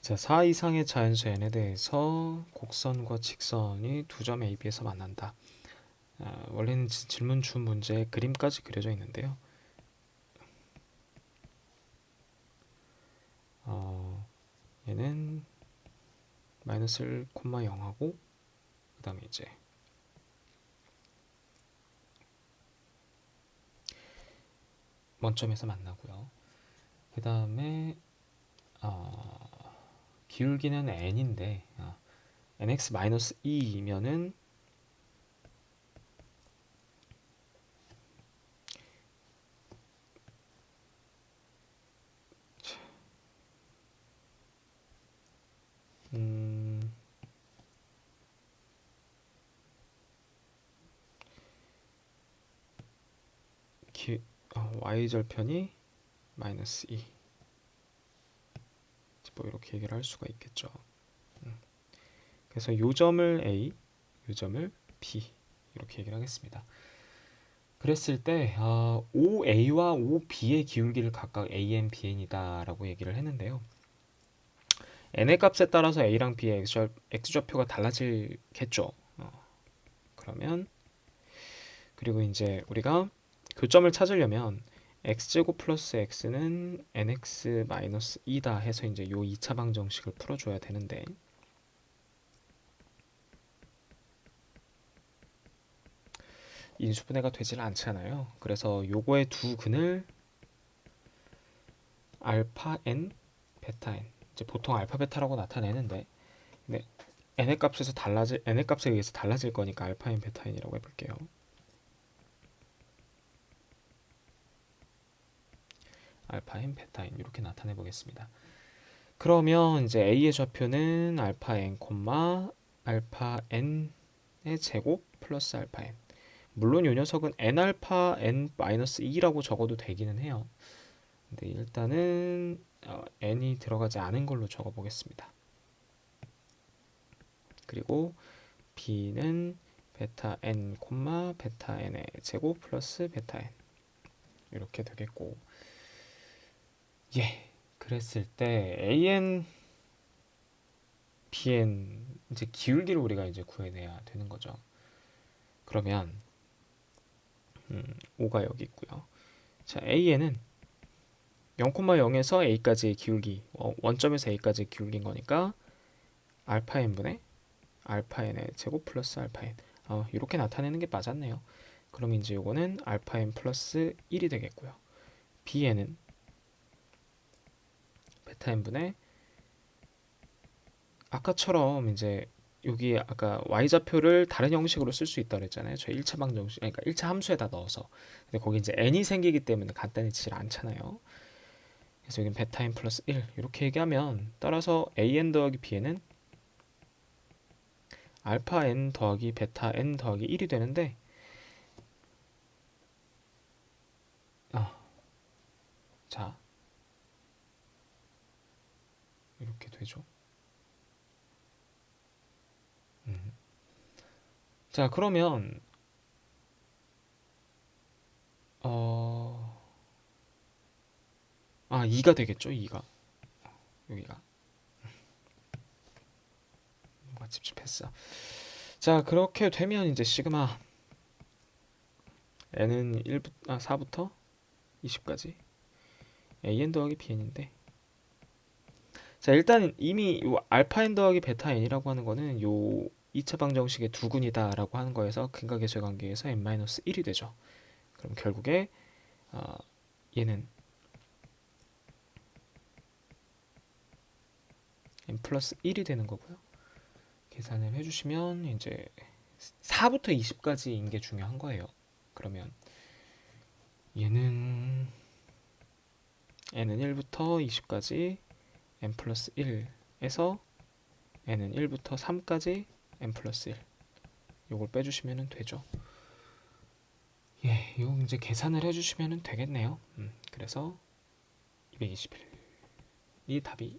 자, 4 이상의 자연수 n에 대해서 곡선과 직선이 두 점 AB에서 만난다. 아, 원래는 지- 질문 주 문제에 그림까지 그려져 있는데요. 어, 얘는 마이너스 1, 0하고 그 다음에 이제 원점에서 만나고요. 그 다음에 어, 기울기는 n인데 아, nx 2이면은 음, 기, 어, y절편이 마이너스 2. 뭐 이렇게 얘기를 할 수가 있겠죠. 음. 그래서 요 점을 A, 요 점을 B 이렇게 얘기를 하겠습니다. 그랬을 때 어, OA와 OB의 기울기를 각각 AN, BN이다라고 얘기를 했는데요. n의 값에 따라서 a랑 b의 x 좌표가 달라지겠죠. 어, 그러면 그리고 이제 우리가 교점을 찾으려면 x제곱 플러스 x는 nx 마이너스 2다 해서 이제 요 2차 방정식을 풀어줘야 되는데 인수분해가 되질 않잖아요. 그래서 요거의 두 근을 알파 n, 베타 n 이제 보통 알파 베타라고 나타내는데 근데 n의 값에서 달라질 n의 값에 의해서 달라질 거니까 알파 n 베타 n이라고 해볼게요. 알파 n 베타 n 이렇게 나타내 보겠습니다. 그러면 이제 a의 좌표는 알파 n 알파 n의 제곱 플러스 알파 n 물론 이 녀석은 n 알파 n 마이너스 2라고 적어도 되기는 해요. 근데 일단은 어, n이 들어가지 않은 걸로 적어 보겠습니다. 그리고 b는 베타 n 베타 n의 제곱 플러스 베타 n 이렇게 되겠고 예 그랬을 때 an bn 이제 기울기를 우리가 이제 구해내야 되는 거죠. 그러면 음, 5가 여기 있고요. 자 an은 0,0에서 a까지의 기울기 어, 원점에서 a까지의 기울기인 거니까 알파 n분의 알파 n의 제곱 플러스 알파 n 어, 이렇게 나타내는 게 맞았네요. 그럼 이제 요거는 알파 n 플러스 1이 되겠고요. bn은 베 타 n분의 아까처럼 이제 여기 아까 y좌표를 다른 형식으로 쓸 수 있다 그랬잖아요. 저 1차 방정식, 그러니까 1차 함수에다 넣어서. 근데 거기 이제 n이 생기기 때문에 간단히질 않잖아요. 그래서 여기 베타 n 플러스 1 이렇게 얘기하면 따라서 an 더하기 bn은 알파 n 더하기 베타 n 더하기 1이 되는데 아, 자 이렇게 되죠. 음. 자 그러면 어, 아 2가 되겠죠 2가 여기가 뭔가 찝찝했어. 자 그렇게 되면 이제 시그마 n은 1부, 아, 4부터 20까지 an 더하기 bn인데 자 일단 이미 요 알파 n 더하기 베타 n이라고 하는 거는 요 2차 방정식의 두 근이다라고 하는 거에서 근각계수의 관계에서 n-1이 되죠. 그럼 결국에 어, 얘는 n 플러스 1이 되는 거고요. 계산을 해주시면 이제 4부터 20까지인 게 중요한 거예요. 그러면 얘는 n은 1부터 20까지 n 플러스 1에서 n은 1부터 3까지 n 플러스 1 요걸 빼주시면 되죠. 예, 요 이제 계산을 해주시면 되겠네요. 음, 그래서 221이 답이